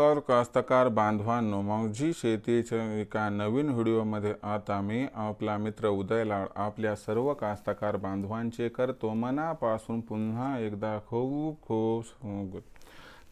नमस्कार कास्तकार बांधवांनो मौजी शेतीच्या एका नवीन व्हिडिओमध्ये आता मी आपला मित्र उदय लाड आपल्या सर्व कास्तकार बांधवांचे करतो. मनापासून पुन्हा एकदा खूप खूप स्वागत.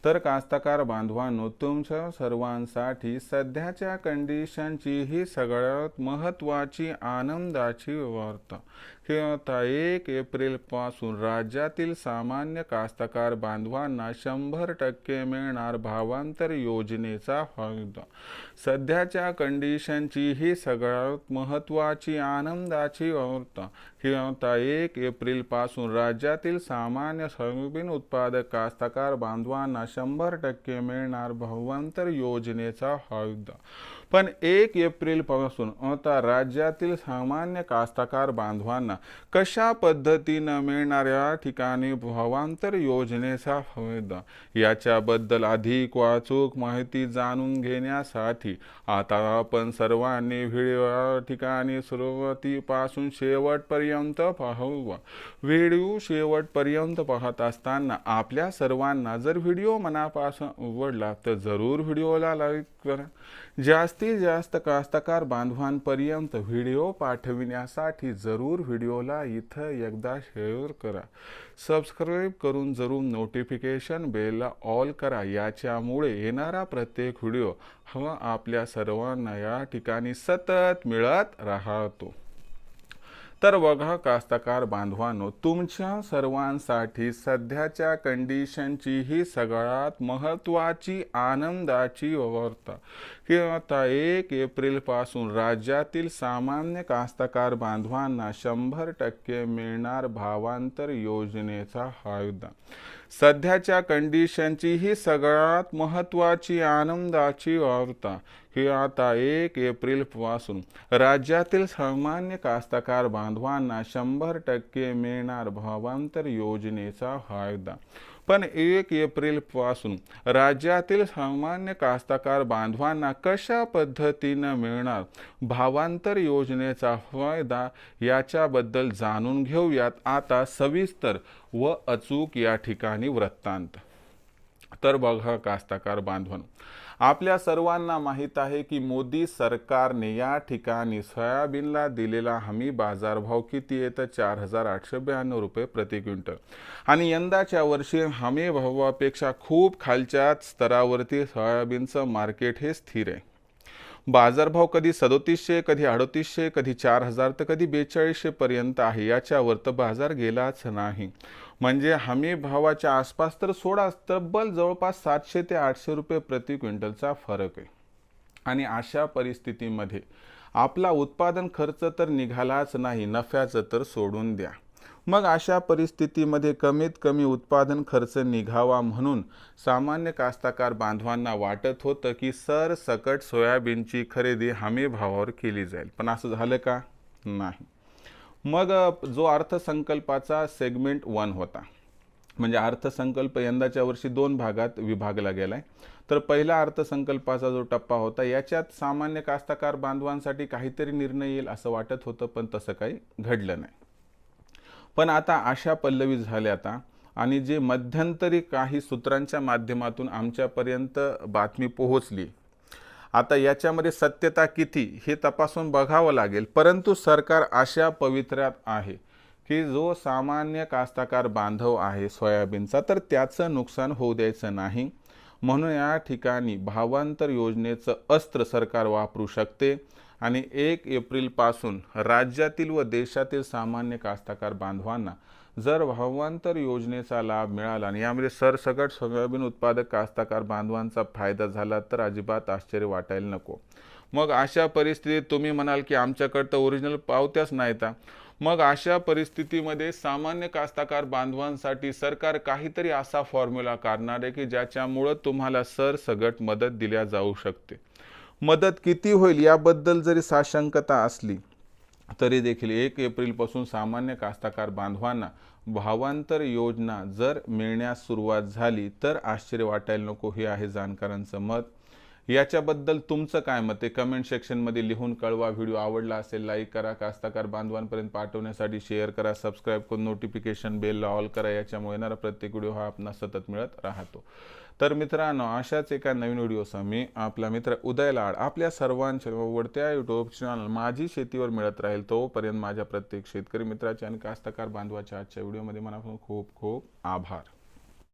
तर कास्तकार बांधवांनो तुमच्या सर्वांसाठी सध्याच्या कंडिशनची ही सगळ्यात महत्त्वाची आनंदाची वार्ता. की आता एक एप्रिलपासून राज्यातील सामान्य कास्तकार बांधवांना शंभर टक्के मिळणार भावांतर योजनेचा फायदा. सध्याच्या कंडिशनची ही सगळ्यात महत्त्वाची आनंदाची वार्ता. की आता एक एप्रिलपासून राज्यातील सामान्य सोयाबीन उत्पादक कास्तकार बांधवांना शंभर टक्के मिळणार भावांतर योजनेचा फायदा पण एक एप्रिलपासून आता राज्यातील सामान्य कास्तकार बांधवांना कशा पद्धतीनं मिळणाऱ्या ठिकाणी भावांतर योजनेचा फायदा याच्याबद्दल अधिक वाचूक माहिती जाणून घेण्यासाठी आता आपण सर्वांनी व्हिडिओ ठिकाणी सुरुवातीपासून शेवटपर्यंत पाहू व्हिडिओ शेवटपर्यंत पाहत असताना आपल्या सर्वांना जर व्हिडिओ मनापासून आवडला तर जरूर व्हिडिओला लाईक करा. जास्त जास्तीत जास्त कास्तकार बांधवांपर्यंत व्हिडिओ पाठविण्यासाठी जरूर व्हिडिओला इथं एकदा शेअर करा. सबस्क्राईब करून जरूर नोटिफिकेशन बेलला ऑल करा. याच्यामुळे येणारा प्रत्येक व्हिडिओ हा आपल्या सर्वांना या ठिकाणी सतत मिळत राहतो. तर बघा कास्तकार बांधवांनो तुमच्या सर्वांसाठी सध्याच्या कंडिशनची ही सगळ्यात महत्त्वाची आनंदाची वार्ता. की आता एक एप्रिलपासून राज्यातील सामान्य कास्तकार बांधवांना शंभर टक्के मिळणार भावांतर योजनेचा फायदा. सध्याच्या कंडिशनची ही सगळ्यात महत्त्वाची आनंदाची वार्ता. की आता एक एप्रिलपासून राज्यातील सामान्य कास्तकार बांधवांना शंभर टक्के मिळणार भावांतर योजनेचा फायदा. पण एक एप्रिलपासून राज्यातील सामान्य कास्तकार बांधवांना कशा पद्धतीनं मिळणार भावांतर योजनेचा फायदा याच्याबद्दल जाणून घेऊयात. आता सविस्तर व अचूक या ठिकाणी वृत्तांत. तर बघा कास्तकार बांधवन. आपल्या सर्वांना माहीत आहे की मोदी सरकारने या ठिकाणी सोयाबीनला दिलेला हमी बाजारभाव किती आहे तर चार हजार आठशे ब्याण्णव रुपये प्रति क्विंटल. आणि यंदाच्या वर्षी हमी भावापेक्षा खूप खालच्या स्तरावरती सोयाबीनचं मार्केट हे स्थिर आहे. बाजारभाव कधी सदोतीसशे कधी अडोतीसशे कधी चार हजार तर कधी बेचाळीसशे पर्यंत आहे याच्यावर तर बाजार गेलाच नाही. म्हणजे हमी भावाच्या आसपास तर सोडा तब्बल जवळपास सातशे ते आठशे रुपये प्रति क्विंटलचा फरक आहे. आणि अशा परिस्थितीमध्ये आपला उत्पादन खर्च तर निघालाच नाही नफ्याचं तर सोडून द्या. मग अशा परिस्थितीमध्ये कमीत कमी उत्पादन खर्च निघावा म्हणून सामान्य कास्ताकार बांधवांना वाटत होतं की सर सकट सोयाबीनची खरेदी हमी भावावर केली जाईल. पण असं झालं का? नाही. मग जो अर्थसंकल्पाचा सेगमेंट वन होता. म्हणजे अर्थसंकल्प यंदाच्या वर्षी दोन भागात विभागला गेला आहे तर पहिला अर्थसंकल्पाचा जो टप्पा होता याच्यात सामान्य कास्ताकार बांधवांसाठी काहीतरी निर्णय येईल असं वाटत होतं पण तसं काही घडलं नाही. पण आता आशा पल्लवी झाल्या आता आणि जे मध्यंतरी काही सूत्रांच्या माध्यमातून आमच्यापर्यंत बातमी पोहोचली आता याच्यामध्ये सत्यता किती हे तपासून बघावं लागेल. परंतु सरकार अशा पवित्र्यात आहे की जो सामान्य कास्ताकार बांधव आहे सोयाबीनचा तर त्याचं नुकसान होऊ द्यायचं नाही. म्हणून या ठिकाणी भावांतर योजनेचं अस्त्र सरकार वापरू शकते आणि एक एप्रिलपासून राज्यातील व देशातील सामान्य कास्ताकार बांधवांना जर भावांतर योजनेचा लाभ मिळाला आणि यामध्ये सरसकट सोयाबीन उत्पादक कास्ताकार बांधवांचा फायदा झाला तर अजिबात आश्चर्य वाटायला नको. मग अशा परिस्थितीत तुम्ही म्हणाल की आमच्याकडं तर ओरिजिनल पावत्याच नाहीत. मग अशा परिस्थितीमध्ये सामान्य कास्ताकार बांधवांसाठी सरकार काहीतरी असा फॉर्म्युला काढणार आहे की ज्याच्यामुळं तुम्हाला सरसगट मदत दिल्या जाऊ शकते. मदत किती होईल याबद्दल जरी साशंकता असली तरी देखील एक एप्रिलपासून सामान्य कास्ताकार बांधवांना भावांतर योजना जर मिळण्यास सुरुवात झाली तर आश्चर्य वाटायला नको हे आहे जाणकारांचं मत. याच्याबद्दल तुमचं काय मत आहे? कमेंट सेक्शनमध्ये लिहून कळवा. व्हिडिओ आवडला असेल लाईक करा. कास्ताकार बांधवांपर्यंत पाठवण्यासाठी शेअर करा. सबस्क्राईब करून नोटिफिकेशन बेलला ऑल करा. याच्यामुळे येणारा प्रत्येक व्हिडिओ हा आपणास सतत मिळत राहतो. तर मित्रांनो अशाच एका नवीन व्हिडिओसह मी आपला मित्र उदय लाड आपल्या सर्वांच्या आवडत्या युट्यूब चॅनल माझी शेतीवर मिळत राहील तोपर्यंत माझ्या प्रत्येक शेतकरी मित्राच्या आणि कास्तकार बांधवाच्या आजच्या व्हिडिओमध्ये मनापासून खूप खूप आभार.